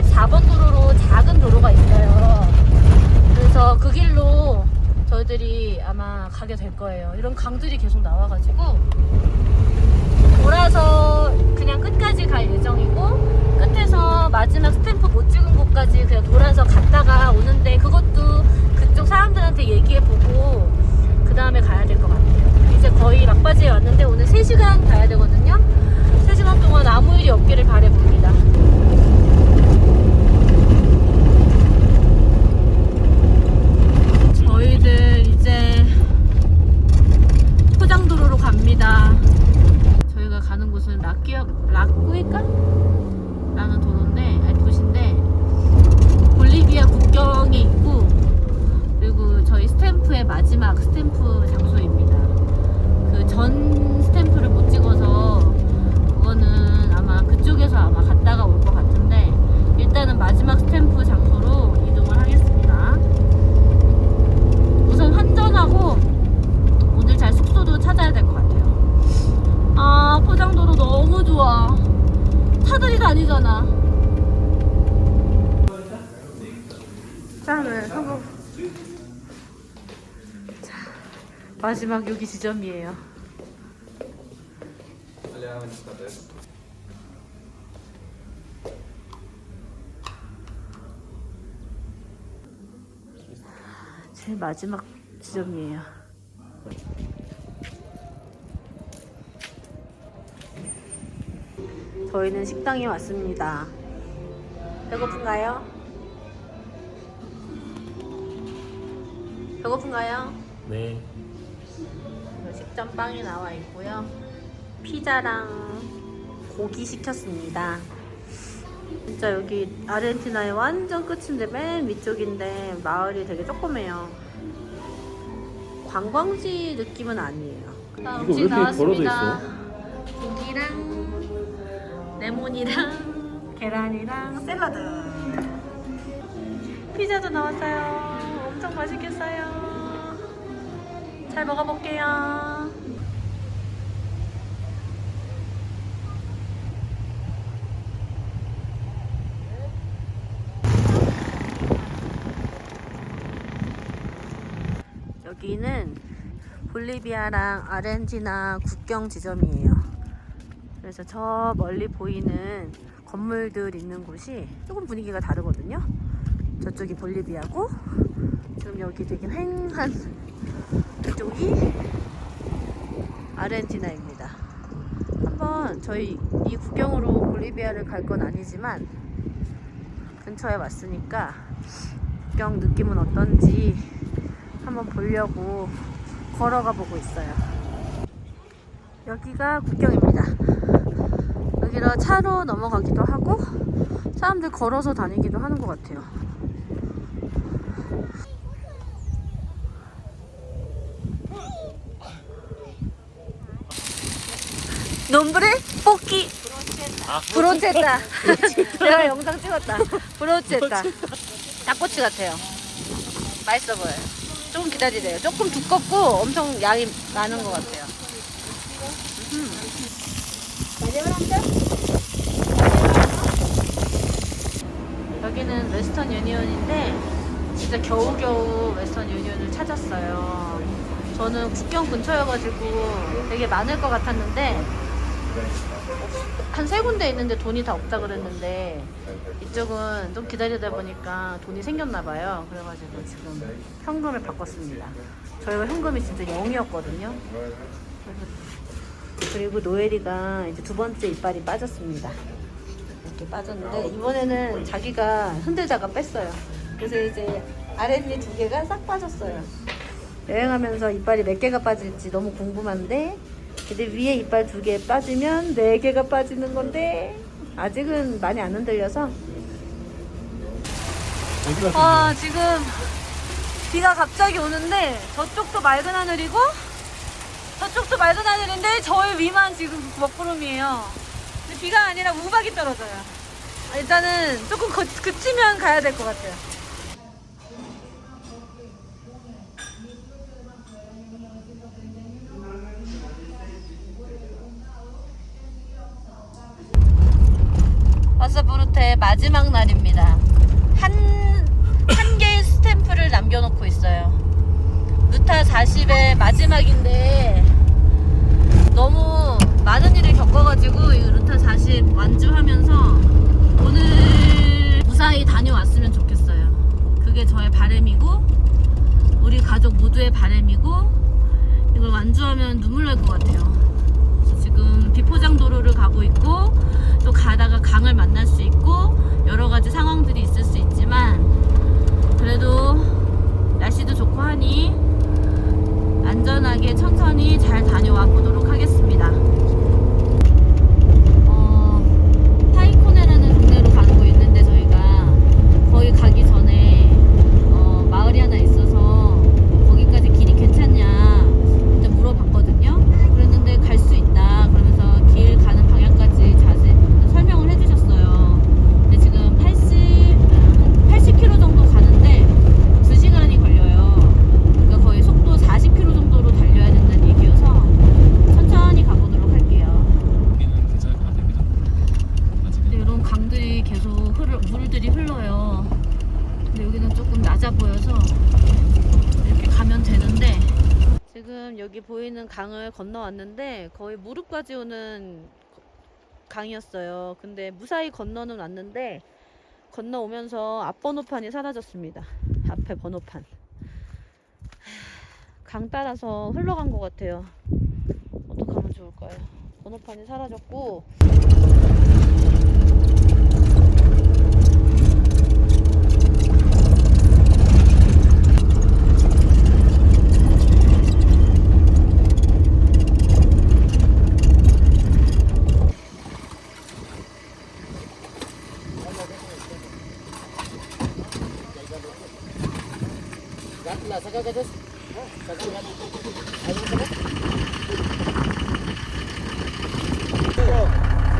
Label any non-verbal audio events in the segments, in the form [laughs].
74번 도로로 작은 도로가 있어요. 그래서 그 길로 저희들이 아마 가게 될 거예요. 이런 강들이 계속 나와가지고 돌아서 그냥 끝까지 갈 예정이고 끝에서 마지막 스탬프 못 찍은 곳까지 그냥 돌아서 갔다가 오는데 그것도 그쪽 사람들한테 얘기해보고 그 다음에 가야 될 것 같아요. 이제 거의 막바지에 왔는데 오늘 3시간 가야 되거든요. 3시간 동안 아무 일이 없기를 바래봅니다. 저희들 이제 포장도로로 갑니다. 저희가 가는 곳은 라끼어, 라꾸이까? 라는 도로인데, 아니 도시인데, 볼리비아 국경이 있고, 그리고 저희 스탬프의 마지막 스탬프 장소입니다. 그 전 스탬프를 못 찍어서, 그거는 아마 그쪽에서 아마 갔다가 올 것 같은데, 일단은 마지막 스탬프 장소로 이동을 하겠습니다. 우선 환전하고, 오늘 잘 숙소도 찾아야 될 것 같아요. 아 포장도로 너무 좋아 차들이 다니잖아 짠을 성공. 자 마지막 여기 지점이에요. 제일 마지막 지점이에요 저희는 식당에 왔습니다. 배고픈가요? 배고픈가요? 네. 식전 빵이 나와 있고요. 피자랑 고기 시켰습니다. 진짜 여기 아르헨티나의 완전 끝인데 맨 위쪽인데 마을이 되게 조그매요. 관광지 느낌은 아니에요. 다음 이거 왜 이렇게 걸어져 나왔습니다. 고기랑 레몬이랑 [laughs] 계란이랑 샐러드. 피자도 나왔어요. 엄청 맛있겠어요. 잘 먹어볼게요. 여기는 볼리비아랑 아르헨티나 국경 지점이에요. 그래서 저 멀리 보이는 건물들 있는 곳이 조금 분위기가 다르거든요. 저쪽이 볼리비아고 지금 여기 되게 휑한 그쪽이 아르헨티나입니다. 한번 저희 이 국경으로 볼리비아를 갈 건 아니지만 근처에 왔으니까 국경 느낌은 어떤지 한번 보려고 걸어가 보고 있어요. 여기가 국경입니다. 여기로 차로 넘어가기도 하고 사람들 걸어서 다니기도 하는 것 같아요. nombre 포키 브로체타 내가 영상 찍었다. 브로체타 닭꼬치 같아요. 맛있어 보여요. 조금 기다리래요. 조금 두껍고 엄청 양이 많은 것 같아요 여기는 웨스턴 유니온인데 진짜 겨우겨우 웨스턴 유니온을 찾았어요. 저는 국경 근처여가지고 되게 많을 것 같았는데 한 세 군데 있는데 돈이 다 없다 그랬는데 이쪽은 좀 기다리다 보니까 돈이 생겼나 봐요. 그래가지고 지금 현금을 바꿨습니다. 저희가 현금이 진짜 0이었거든요. 그리고 노엘이가 이제 두 번째 이빨이 빠졌습니다. 이렇게 빠졌는데 이번에는 자기가 흔들다가 뺐어요. 그래서 이제 아랫니 두 개가 싹 빠졌어요. 여행하면서 이빨이 몇 개가 빠질지 너무 궁금한데 근데 위에 이빨 두 개 빠지면 네 개가 빠지는 건데 아직은 많이 안 흔들려서 아 지금 비가 갑자기 오는데 저쪽도 맑은 하늘이고 저쪽도 맑은 하늘인데 저의 위만 지금 먹구름이에요. 비가 아니라 우박이 떨어져요. 아, 일단은 조금 그, 그치면 가야 될 것 같아요. 루테 마지막 날입니다. 한, 한 개의 스탬프를 남겨놓고 있어요. 루타 40의 마지막인데, 너무 많은 일을 겪어가지고, 이 루타 40 완주하면서, 오늘 무사히 다녀왔으면 좋겠어요. 그게 저의 바람이고, 우리 가족 모두의 바람이고, 이걸 완주하면 눈물 날 것 같아요. 지금 비포장 도로를 가고 있고 또 가다가 강을 만날 수 있고 여러 가지 상황들이 있을 수 있지만 그래도 날씨도 좋고 하니 안전하게 천천히 잘 다녀와 보도록 하겠습니다. 어, 타이코네라는 동네로 가고 있는데 저희가 거기 가기 전에 어, 마을이 하나 있어서 거기까지 길이 괜찮냐 일단 물어봤거든요. 그랬는데 갈 수 있다. 그러면서 길 가는 방향까지 자세히 설명을 해주셨어요. 근데 지금 80, 한 80km 정도 가는데 2시간이 걸려요. 그러니까 거의 속도 40km 정도로 달려야 된다는 얘기여서 천천히 가보도록 할게요. 여기는 괜찮을 것 같아요. 그죠? 아직은. 근데 이런 강들이 계속 흐르, 물들이 흘러요. 근데 여기는 조금 낮아 보여서 이렇게 가면 되는데 지금 여기 보이는 강을 건너왔는데 거의 무릎까지 오는 강이었어요. 근데 무사히 건너는 왔는데 건너오면서 앞 번호판이 사라졌습니다. 앞에 번호판. 강 따라서 흘러간 것 같아요. 어떻게 하면 좋을까요? 번호판이 사라졌고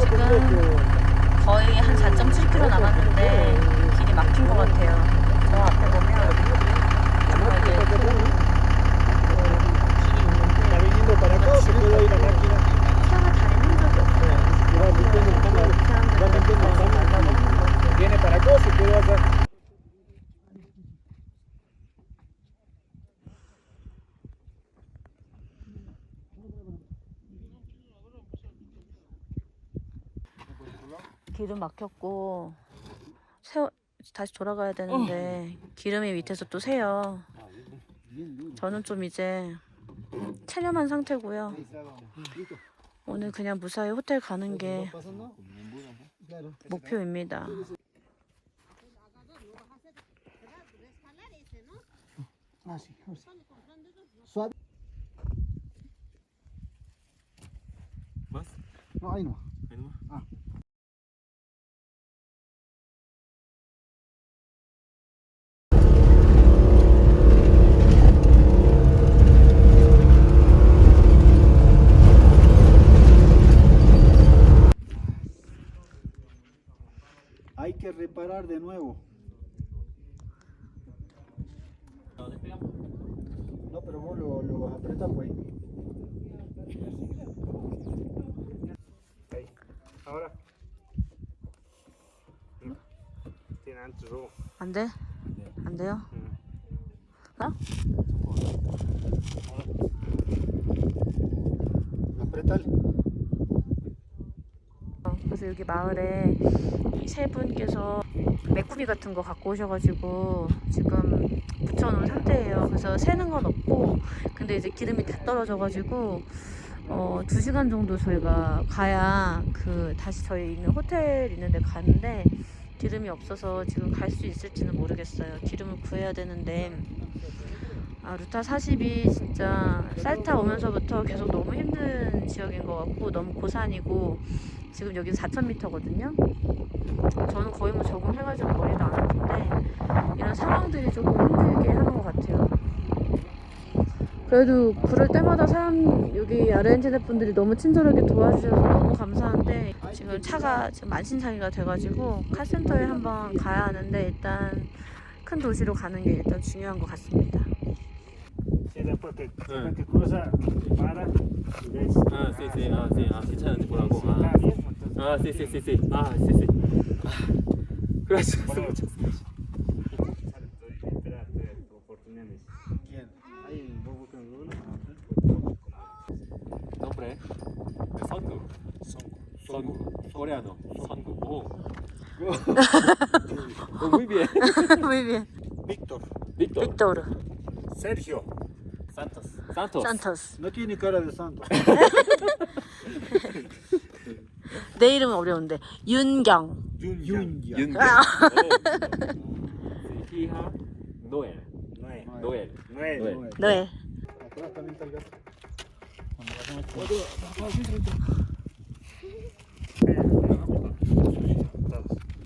지금 거의 한 4.7km 남았는데 길이 막힌 것 같아요. 저 앞에 보면 정말 이게 큰 길이 Está 있는데 para 기름 막혔고 세워 다시 돌아가야 되는데 기름이 밑에서 또 새요. 저는 좀 이제 체념한 상태고요. 오늘 그냥 무사히 호텔 가는 게 목표입니다. Sí, sí. Suave. de nuevo. No, pero vos lo, lo apretas, güey. Pues. Ahí. Ahora. Tiene antes robo. ¿Ande? ¿Andeo? Mm. ¿Ah? Apretal. 그래서 여기 마을에 이세 분께서 메꾸미 같은 거 갖고 오셔가지고 지금 붙여놓은 상태예요. 그래서 새는 건 없고 근데 이제 기름이 다 떨어져가지고 어, 두 시간 정도 저희가 가야 그 다시 저희 있는 호텔 있는데 가는데 기름이 없어서 지금 갈 수 있을지는 모르겠어요. 기름을 구해야 되는데 아, 루타 40이 진짜 쌀타 오면서부터 계속 너무 힘든 지역인 것 같고 너무 고산이고 지금 여기는 4,000m거든요. 저는 거의 뭐 적응해가지고 머리도 안 아픈데 이런 상황들이 조금 힘들게 하는 것 같아요. 그래도 그럴 때마다 사람 여기 아르헨티나 분들이 너무 친절하게 도와주셔서 너무 감사한데 지금 차가 지금 만신창이가 돼가지고 카센터에 한번 가야 하는데 일단 큰 도시로 가는 게 일단 중요한 것 같습니다. Ves. 아, 네, 네. 아, 네. 아, 괜찮은지 보라고. Si está 아. bien, entonces Ah, sí, sí, sí, sí. Ah, sí, sí. Ah, gracias. muchas gracias. ¿Quién? Ahí en Bobo Canguro. Nombre. 선구. 선구. coreano. 선구. 오. Oh, muy bien. Muy bien. Víctor. Víctor. Víctor Sergio. Santos. Santos. Santos. No tiene cara de santo. [laughs] 내 이름은 어려운데. 윤경. Yunya. 윤. 아. 희하. 노엘. 노엘. 네. Atrás también está el gato.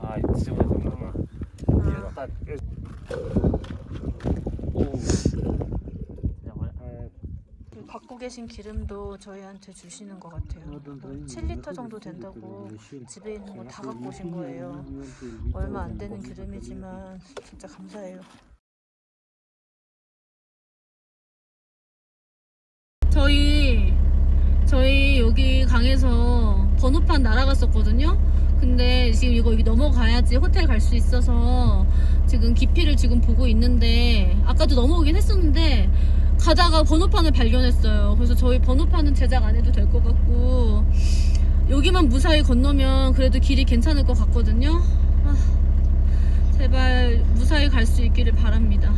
아, 진짜 많이 오. 계신 기름도 저희한테 주시는 것 같아요. 7리터 정도 된다고 집에 있는 거 다 갖고 오신 거예요. 얼마 안 되는 기름이지만 진짜 감사해요. 저희 저희 여기 강에서 번호판 날아갔었거든요. 근데 지금 이거 여기 넘어가야지 호텔 갈 수 있어서 지금 기피를 지금 보고 있는데 아까도 넘어오긴 했었는데 가다가 번호판을 발견했어요. 그래서 저희 번호판은 제작 안 해도 될 것 같고 여기만 무사히 건너면 그래도 길이 괜찮을 것 같거든요. 아, 제발 무사히 갈 수 있기를 바랍니다.